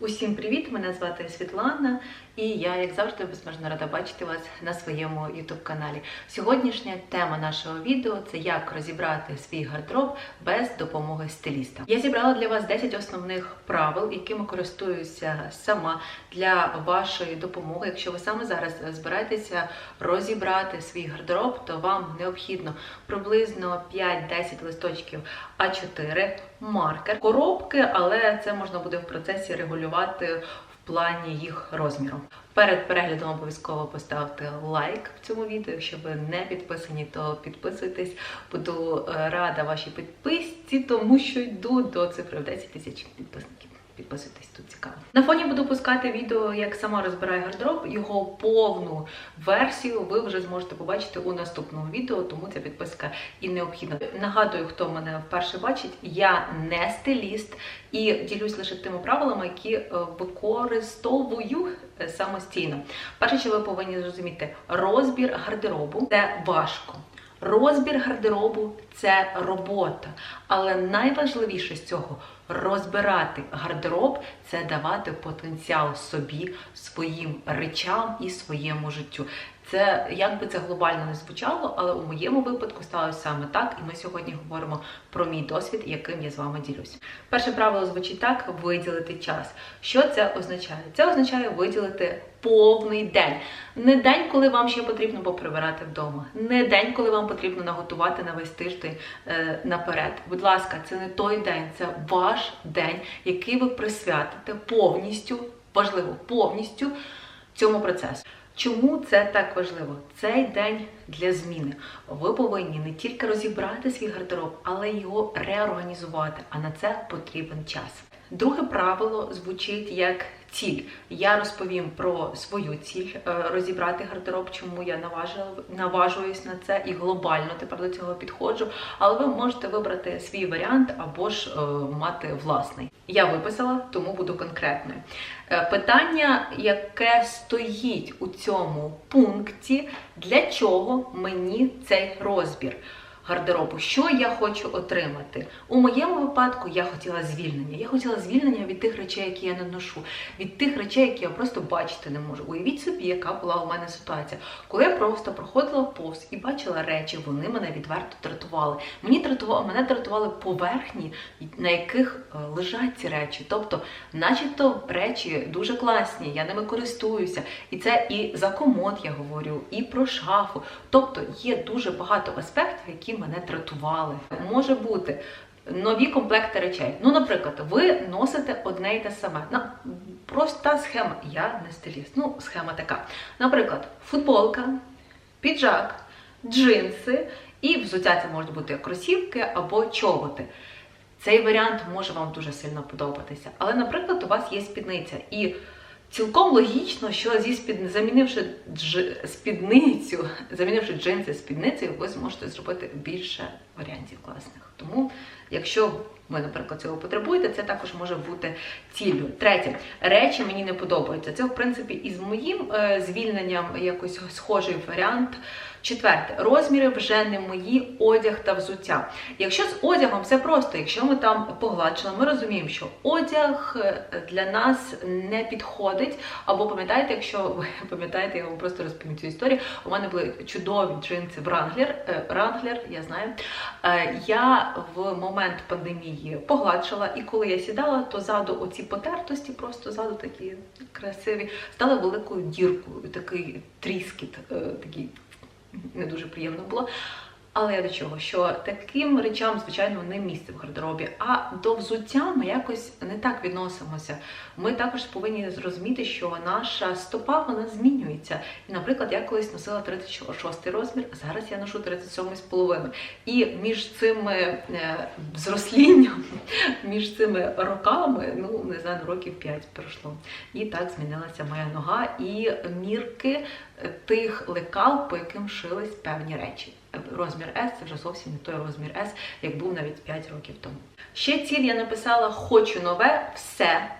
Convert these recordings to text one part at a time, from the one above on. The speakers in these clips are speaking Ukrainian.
Усім привіт! Мене звати Світлана, і я, як завжди, безмежно рада бачити вас на своєму youtube каналі. Сьогоднішня тема нашого відео це як розібрати свій гардероб без допомоги стиліста. Я зібрала для вас 10 основних правил, якими користуюся сама для вашої допомоги. Якщо ви саме зараз збираєтеся розібрати свій гардероб, то вам необхідно приблизно 5-10 листочків А4, маркер, коробки, але це можна буде в процесі регулювати в плані їх розміру. Перед переглядом обов'язково поставте лайк в цьому відео. Якщо ви не підписані, то підписуйтесь. Буду е, рада вашій підписці, тому що йду до цифри в 10 тисяч підписників. Підписуйтесь, тут цікаво. На фоні буду пускати відео, як сама розбираю гардероб. Його повну версію ви вже зможете побачити у наступному відео, тому ця підписка і необхідна. Нагадую, хто мене вперше бачить, я не стиліст і ділюсь лише тими правилами, які е, використовую е, самостійно. Перше, що ви повинні зрозуміти, розбір гардеробу це важко. Розбір гардеробу це робота, але найважливіше з цього розбирати гардероб це давати потенціал собі, своїм речам і своєму життю. Це як би це глобально не звучало, але у моєму випадку сталося саме так, і ми сьогодні говоримо про мій досвід, яким я з вами ділюсь. Перше правило звучить так: виділити час. Що це означає? Це означає виділити повний день. Не день, коли вам ще потрібно поприбирати вдома, не день, коли вам потрібно наготувати на весь тиждень е, наперед. Будь ласка, це не той день, це ваш день, який ви присвятите повністю, важливо, повністю цьому процесу. Чому це так важливо? Цей день для зміни. Ви повинні не тільки розібрати свій гардероб, але й його реорганізувати. А на це потрібен час. Друге правило звучить як ціль. Я розповім про свою ціль е, розібрати гардероб, чому я наважуюсь на це і глобально тепер до цього підходжу. Але ви можете вибрати свій варіант або ж е, мати власний. Я виписала, тому буду конкретною. Е, питання, яке стоїть у цьому пункті, для чого мені цей розбір? Гардеробу, що я хочу отримати. У моєму випадку я хотіла звільнення. Я хотіла звільнення від тих речей, які я не ношу, від тих речей, які я просто бачити не можу. Уявіть собі, яка була у мене ситуація, коли я просто проходила повз і бачила речі, вони мене відверто дратували. Мені дратували, мене дратували поверхні, на яких е, лежать ці речі. Тобто, начебто, речі дуже класні, я ними користуюся. І це і за комод я говорю, і про шафу. Тобто є дуже багато аспектів, які мене дратували. Може бути нові комплекти речей. Ну, наприклад, ви носите одне і те саме. Ну, проста схема. Я не стиліст. Ну, схема така. Наприклад, футболка, піджак, джинси і взуття це можуть бути кросівки або чоботи. Цей варіант може вам дуже сильно подобатися. Але, наприклад, у вас є спідниця. і Цілком логічно, що зі спід... замінивши дж... спідницю, замінивши джинси спідницею, ви зможете зробити більше варіантів класних. Тому, якщо ви, наприклад, цього потребуєте, це також може бути ціллю. Третє, речі мені не подобаються. Це, в принципі, і з моїм е, звільненням якось схожий варіант. Четверте, розміри вже не мої одяг та взуття. Якщо з одягом все просто, якщо ми там погладшили, ми розуміємо, що одяг е, для нас не підходить. Або пам'ятаєте, якщо ви пам'ятаєте, я вам просто розповім цю історію. У мене були чудові джинси Wrangler, Wrangler, я знаю. Е, я в момент пандемії погладшила, і коли я сідала, то ззаду оці потертості, просто ззаду такі красиві, стали великою діркою, такий тріскіт, е, такий не дуже приємно було. Але я до чого? Що таким речам, звичайно, не місце в гардеробі. А до взуття ми якось не так відносимося. Ми також повинні зрозуміти, що наша стопа вона змінюється. І, наприклад, я колись носила 36 розмір, а зараз я ношу 37,5. І між цими е, зрослінням, між цими роками, ну не знаю, років 5 пройшло. І так змінилася моя нога і мірки тих лекал, по яким шились певні речі. Розмір S це вже зовсім не той розмір S, як був навіть 5 років тому. Ще ціль я написала Хочу нове все.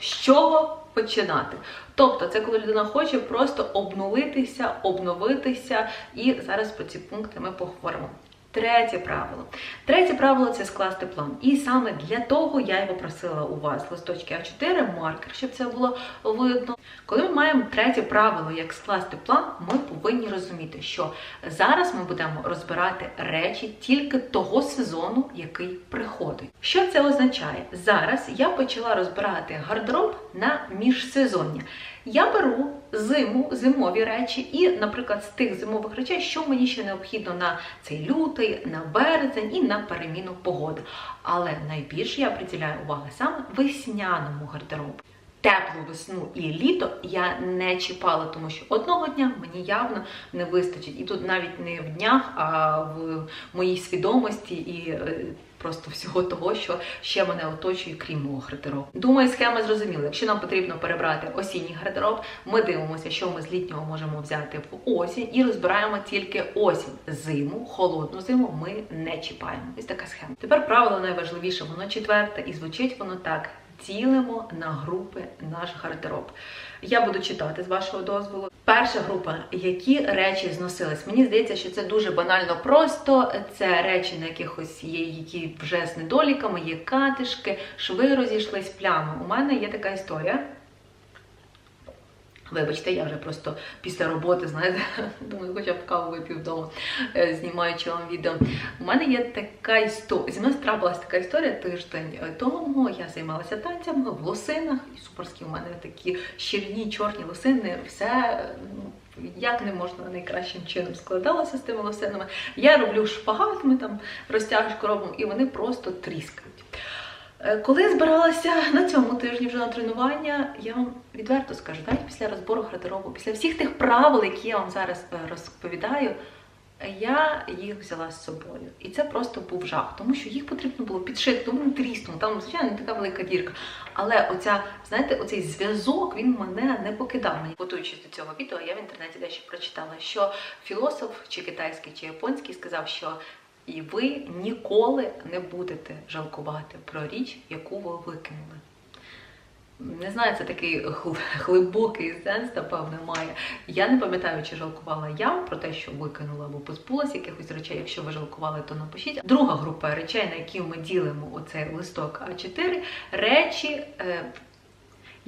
З чого починати? Тобто, це коли людина хоче просто обнулитися, обновитися, і зараз про ці пункти ми поговоримо. Третє правило. Третє правило це скласти план. І саме для того я і попросила у вас листочки А4, маркер, щоб це було видно. Коли ми маємо третє правило, як скласти план, ми повинні розуміти, що зараз ми будемо розбирати речі тільки того сезону, який приходить. Що це означає? Зараз я почала розбирати гардероб на міжсезоння. Я беру зиму, зимові речі, і, наприклад, з тих зимових речей, що мені ще необхідно на цей лютий, на березень і на переміну погоди. Але найбільше я приділяю уваги саме весняному гардеробу. Теплу весну і літо я не чіпала, тому що одного дня мені явно не вистачить. І тут навіть не в днях, а в моїй свідомості і е, просто всього того, що ще мене оточує, крім мого гардеробу. Думаю, схема зрозуміла. Якщо нам потрібно перебрати осінній гардероб, ми дивимося, що ми з літнього можемо взяти в осінь, і розбираємо тільки осінь. Зиму, холодну зиму ми не чіпаємо. Ось така схема. Тепер правило найважливіше, воно четверте, і звучить воно так. Ділимо на групи наш гардероб. Я буду читати з вашого дозволу. Перша група, які речі зносились. Мені здається, що це дуже банально просто. Це речі, на якихось є, які вже з недоліками, є катишки, шви розійшлись, плями. У мене є така історія. Вибачте, я вже просто після роботи, знаєте, думаю, хоча б каву випів вдома, е, знімаючи вам відео. У мене є така історія. Зі мною трапилася така історія тиждень тому. Я займалася танцями в лосинах, і суперські у мене такі щільні чорні лосини, все. ну, Як не можна найкращим чином складалося з тими лосинами. Я роблю шпагат, ми там розтяжку робимо, і вони просто тріскають. Е, Коли я збиралася на цьому тижні вже на тренування, я вам відверто скажу, навіть після розбору гардеробу, після всіх тих правил, які я вам зараз е, розповідаю, я їх взяла з собою. І це просто був жах, тому що їх потрібно було підшити, тому не тріснуло, там, звичайно, не така велика дірка. Але оця, знаєте, оцей зв'язок він мене не покидав. Готуючись до цього відео, я в інтернеті дещо прочитала, що філософ, чи китайський, чи японський, сказав, що і ви ніколи не будете жалкувати про річ, яку ви викинули. Не знаю, це такий глибокий сенс, напевно, має. Я не пам'ятаю, чи жалкувала я про те, що викинула або позбулася якихось речей. Якщо ви жалкували, то напишіть. Друга група речей, на які ми ділимо оцей листок А4, речі.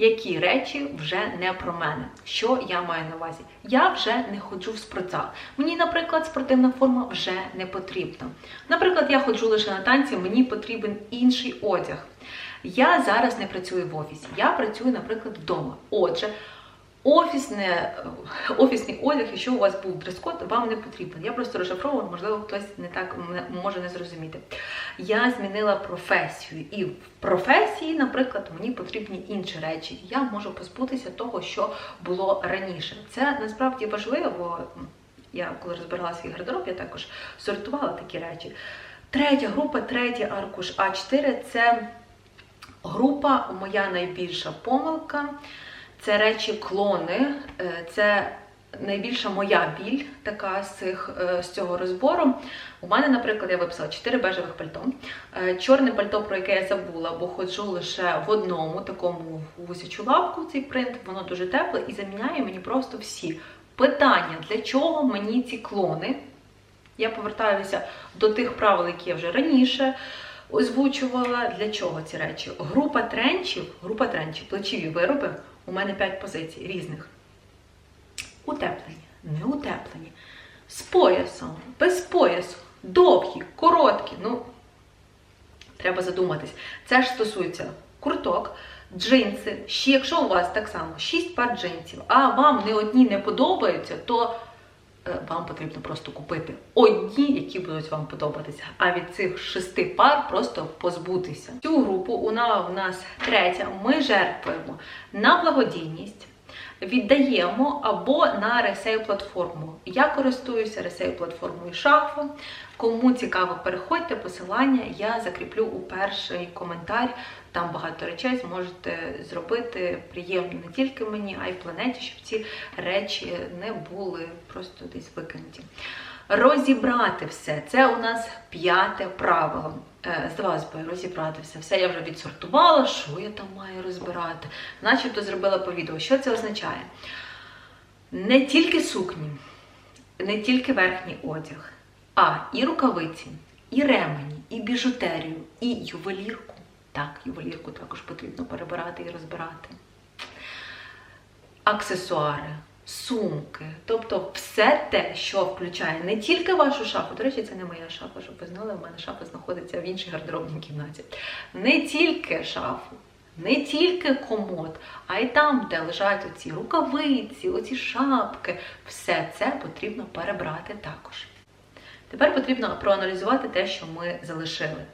Які речі вже не про мене. Що я маю на увазі? Я вже не ходжу в спортзал. Мені, наприклад, спортивна форма вже не потрібна. Наприклад, я ходжу лише на танці, мені потрібен інший одяг. Я зараз не працюю в офісі, я працюю, наприклад, вдома. Отже, офісне, офісний одяг, якщо у вас був дрес-код, вам не потрібен. Я просто розшифровую, можливо, хтось не так може не зрозуміти. Я змінила професію, і в професії, наприклад, мені потрібні інші речі. Я можу позбутися того, що було раніше. Це насправді важливо. Я коли розбирала свій гардероб, я також сортувала такі речі. Третя група, третій аркуш А4 це група моя найбільша помилка. Це речі клони, е, це найбільша моя біль така з, цих, е, з цього розбору. У мене, наприклад, я виписала 4 бежевих пальто. Е, Чорне пальто, про яке я забула, бо ходжу лише в одному такому гусячу лапку, цей принт, воно дуже тепле і заміняє мені просто всі. Питання, для чого мені ці клони? Я повертаюся до тих правил, які я вже раніше озвучувала. Для чого ці речі? Група тренчів, група тренчів, плечові вироби. У мене 5 позицій різних. Утеплені, не утеплені. З поясом, без поясу, довгі, короткі. Ну, треба задуматись. Це ж стосується курток, джинси. Якщо у вас так само 6 пар джинсів, а вам не одні не подобаються, то вам потрібно просто купити одні, які будуть вам подобатися. А від цих шести пар просто позбутися. Цю групу вона в нас третя. Ми жертвуємо на благодійність. Віддаємо або на ресейл платформу. Я користуюся ресейл платформою Шафа. Кому цікаво, переходьте посилання, я закріплю у перший коментар. Там багато речей зможете зробити приємно не тільки мені, а й планеті, щоб ці речі не були просто десь викинуті. Розібрати все це у нас п'яте правило. Е, Здавалось би, розібрати все. Все я вже відсортувала, що я там маю розбирати. Начебто зробила по відео. Що це означає? Не тільки сукні, не тільки верхній одяг, А, і рукавиці, і ремені, і біжутерію, і ювелірку. Так, ювелірку також потрібно перебирати і розбирати. Аксесуари, сумки, тобто все те, що включає не тільки вашу шафу. До речі, це не моя шафа, щоб ви знали, у мене шафа знаходиться в іншій гардеробній кімнаті. Не тільки шафу, не тільки комод, а й там, де лежать оці рукавиці, оці шапки, все це потрібно перебрати також. Тепер потрібно проаналізувати те, що ми залишили.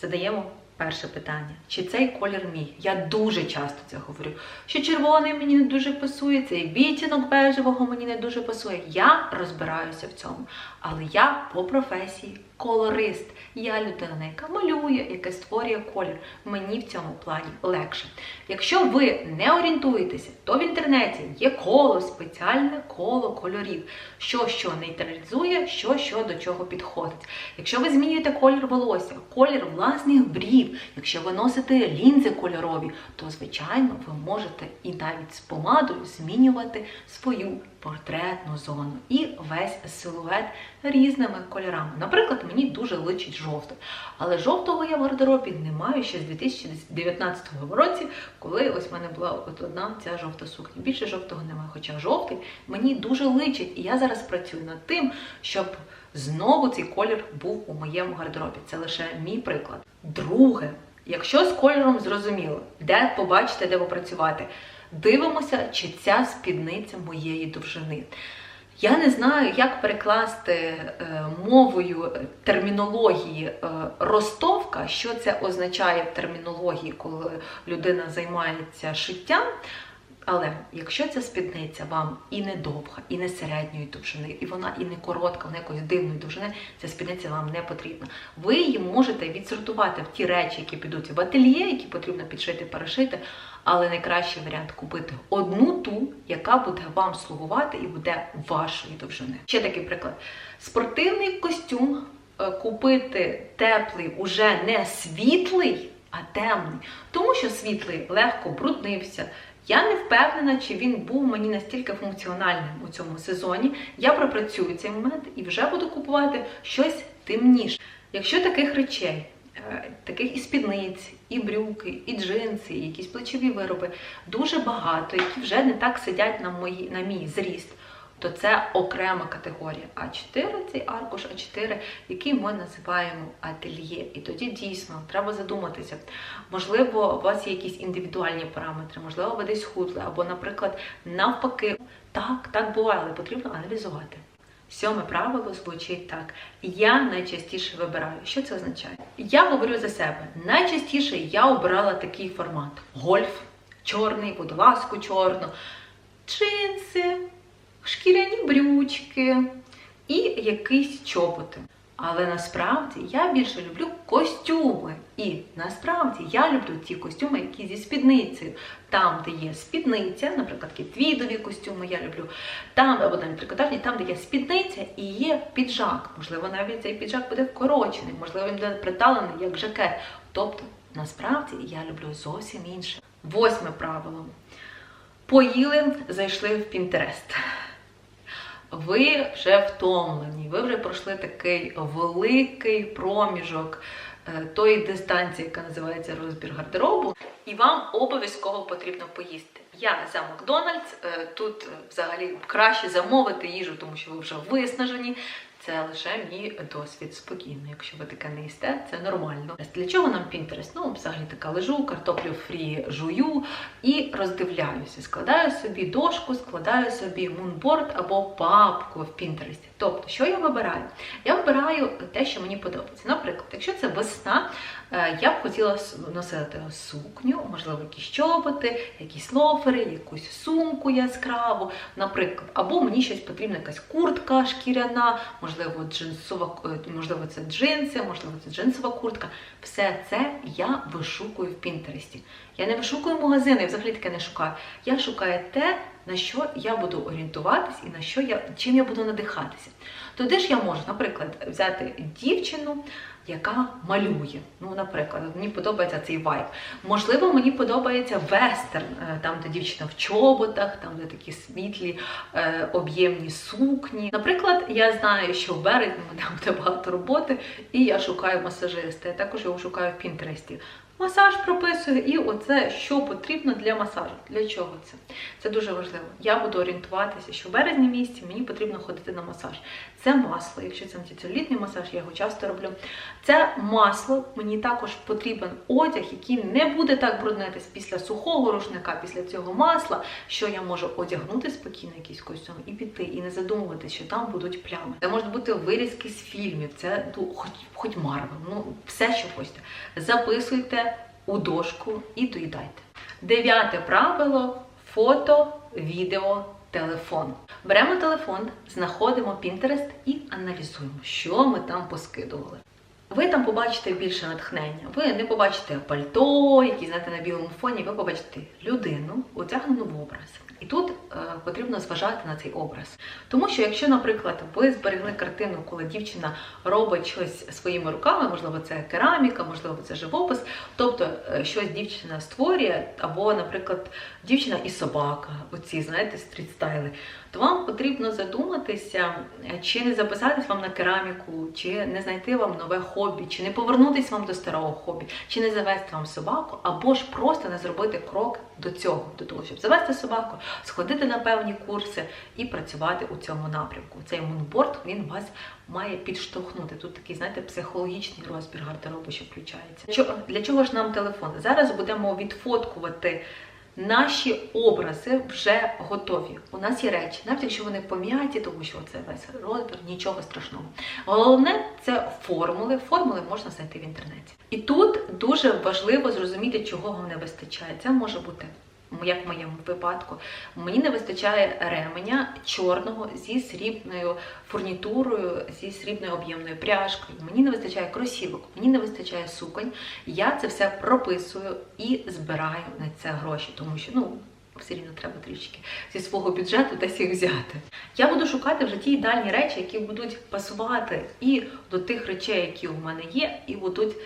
Задаємо перше питання: чи цей колір мій? Я дуже часто це говорю. Що червоний мені не дуже пасує, цей відтінок бежевого мені не дуже пасує. Я розбираюся в цьому. Але я по професії колорист. Я людина, яка малює, яка створює колір. Мені в цьому плані легше. Якщо ви не орієнтуєтеся, то в інтернеті є коло, спеціальне коло кольорів, що що нейтралізує, що що до чого підходить. Якщо ви змінюєте колір волосся, колір власних брів, якщо ви носите лінзи кольорові, то звичайно ви можете і навіть з помадою змінювати свою портретну зону і весь силует різними кольорами. Наприклад, мені дуже личить жовтий. Але жовтого я в гардеробі не маю ще з 2019 році, коли ось в мене була от одна ця жовта сукня. Більше жовтого немає, хоча жовтий мені дуже личить. І я зараз працюю над тим, щоб знову цей колір був у моєму гардеробі. Це лише мій приклад. Друге, якщо з кольором зрозуміло, де побачите, де попрацювати, дивимося, чи ця спідниця моєї довжини. Я не знаю, як перекласти е, мовою термінології е, ростовка, що це означає в термінології, коли людина займається шиттям. Але якщо ця спідниця вам і не довга, і не середньої довжини, і вона і не коротка, вона якоїсь дивної довжини, ця спідниця вам не потрібна. Ви її можете відсортувати в ті речі, які підуть в ательє, які потрібно підшити, перешити. Але найкращий варіант купити одну ту, яка буде вам слугувати і буде вашої довжини. Ще такий приклад: спортивний костюм е, купити теплий, уже не світлий, а темний, тому що світлий легко бруднився. Я не впевнена, чи він був мені настільки функціональним у цьому сезоні. Я пропрацюю цей момент і вже буду купувати щось темніше. Якщо таких речей, таких і спідниць, і брюки, і джинси, і якісь плечові вироби дуже багато, які вже не так сидять на, мої, на мій зріст, то це окрема категорія. А4 цей аркуш А4, який ми називаємо ательє. І тоді дійсно треба задуматися. Можливо, у вас є якісь індивідуальні параметри, можливо, ви десь худли, або, наприклад, навпаки, так, так буває, але потрібно аналізувати. Сьоме правило звучить так: я найчастіше вибираю. Що це означає? Я говорю за себе. Найчастіше я обирала такий формат: гольф, чорний, будь ласка чорну, джинси, шкіряні брючки і якісь чоботи. Але насправді я більше люблю костюми. І насправді я люблю ті костюми, які зі спідницею. Там, де є спідниця, наприклад, такі твідові костюми я люблю. Там, або навіть трикотажні, там, де є спідниця і є піджак. Можливо, навіть цей піджак буде вкорочений, можливо, він буде приталений як жакет. Тобто, насправді я люблю зовсім інше. Восьме правило. Поїли, зайшли в Пінтерест ви вже втомлені, ви вже пройшли такий великий проміжок е, тої дистанції, яка називається розбір гардеробу, і вам обов'язково потрібно поїсти. Я за Макдональдс, е, тут взагалі краще замовити їжу, тому що ви вже виснажені. Це лише мій досвід спокійно. Якщо ви таке не їсте, це нормально. Для чого нам Pinterest? Ну, взагалі така лежу, картоплю фрі жую і роздивляюся. Складаю собі дошку, складаю собі мунборд або папку в Pinterest. Тобто, що я вибираю? Я вибираю те, що мені подобається. Наприклад, якщо це весна, е, я б хотіла носити сукню, можливо, якісь чоботи, якісь лофери, якусь сумку яскраву, наприклад, або мені щось потрібна якась куртка шкіряна, можливо, джинсова, е, можливо, це джинси, можливо, це джинсова куртка. Все це я вишукую в Пінтересті. Я не вишукую магазини, я взагалі таке не шукаю. Я шукаю те, на що я буду орієнтуватись і на що я чим я буду надихатися. Туди ж я можу, наприклад, взяти дівчину яка малює. Ну, наприклад, мені подобається цей вайб. Можливо, мені подобається вестерн, е, там, де дівчина в чоботах, там, де такі світлі, е, об'ємні сукні. Наприклад, я знаю, що в березні мене буде багато роботи, і я шукаю масажиста. Я також його шукаю в Пінтересті. Масаж прописую, і оце що потрібно для масажу. Для чого це? Це дуже важливо. Я буду орієнтуватися, що в березні місяці мені потрібно ходити на масаж. Це масло, якщо це антицелюлітний масаж, я його часто роблю. Це масло, мені також потрібен одяг, який не буде так бруднитись після сухого рушника, після цього масла, що я можу одягнути спокійно якийсь костюм і піти, і не задумуватися, що там будуть плями. Це можуть бути вирізки з фільмів, це хоч, хоч Марвел, ну все, що хочете. Записуйте у дошку і доїдайте. Дев'яте правило фото, відео, телефон. Беремо телефон, знаходимо Pinterest і аналізуємо, що ми там поскидували. Ви там побачите більше натхнення. Ви не побачите пальто, які знаєте на білому фоні. Ви побачите людину, одягнену в образ. І тут е, потрібно зважати на цей образ. Тому що, якщо, наприклад, ви зберегли картину, коли дівчина робить щось своїми руками, можливо, це кераміка, можливо, це живопис, тобто е, щось дівчина створює, або, наприклад, дівчина і собака, оці, знаєте, стрітстайли, то вам потрібно задуматися, е, чи не записатись вам на кераміку, чи не знайти вам нове хобі, чи не повернутись вам до старого хобі, чи не завести вам собаку, або ж просто не зробити крок до цього, до того, щоб завести собаку, сходити на певні курси і працювати у цьому напрямку. Цей мунборд він вас має підштовхнути. Тут такий, знаєте, психологічний розбір гардеробу, що включається. Для чого ж нам телефон? Зараз будемо відфоткувати. Наші образи вже готові. У нас є речі, навіть якщо вони пом'яті, тому що це весь розбір, нічого страшного. Головне це формули. Формули можна знайти в інтернеті. І тут дуже важливо зрозуміти, чого вам не вистачає. Це може бути. Як в моєму випадку, мені не вистачає ременя чорного зі срібною фурнітурою, зі срібною об'ємною пряжкою. Мені не вистачає кросівок, мені не вистачає суконь. Я це все прописую і збираю на це гроші, тому що ну. Все рівно треба трішки зі свого бюджету десь їх взяти. Я буду шукати вже ті ідеальні речі, які будуть пасувати і до тих речей, які у мене є, і будуть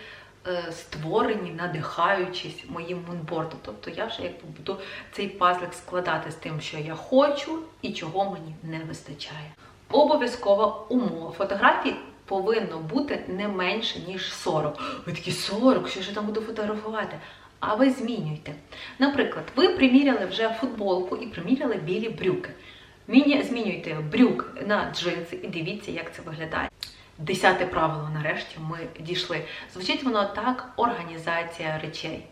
створені, надихаючись моїм мунбордом. Тобто я вже якби буду цей пазлик складати з тим, що я хочу і чого мені не вистачає. Обов'язкова умова фотографій повинно бути не менше ніж 40. Ви такі 40, що ж я там буду фотографувати? А ви змінюйте. Наприклад, ви приміряли вже футболку і приміряли білі брюки. Змінюйте брюк на джинси і дивіться, як це виглядає. Десяте правило, нарешті ми дійшли. Звучить воно так: організація речей.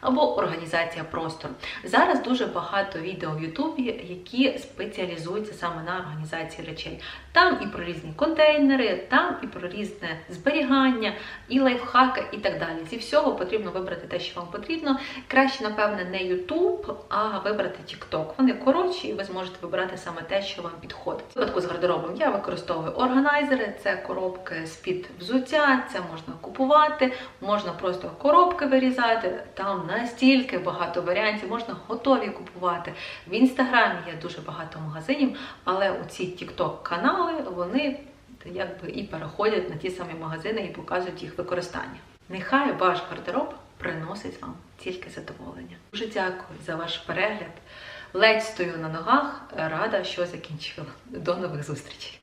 Або організація простору. Зараз дуже багато відео в Ютубі, які спеціалізуються саме на організації речей. Там і про різні контейнери, там і про різне зберігання, і лайфхаки, і так далі. Зі всього потрібно вибрати те, що вам потрібно. Краще, напевне, не YouTube, а вибрати TikTok. Вони коротші, і ви зможете вибрати саме те, що вам підходить. В випадку з гардеробом я використовую органайзери, це коробки з-під взуття, це можна купувати, можна просто коробки вирізати. Там настільки багато варіантів, можна готові купувати. В інстаграмі є дуже багато магазинів, але у ці TikTok канали вони якби і переходять на ті самі магазини і показують їх використання. Нехай ваш гардероб приносить вам тільки задоволення. Дуже дякую за ваш перегляд. Ледь стою на ногах, рада, що закінчила. До нових зустрічей!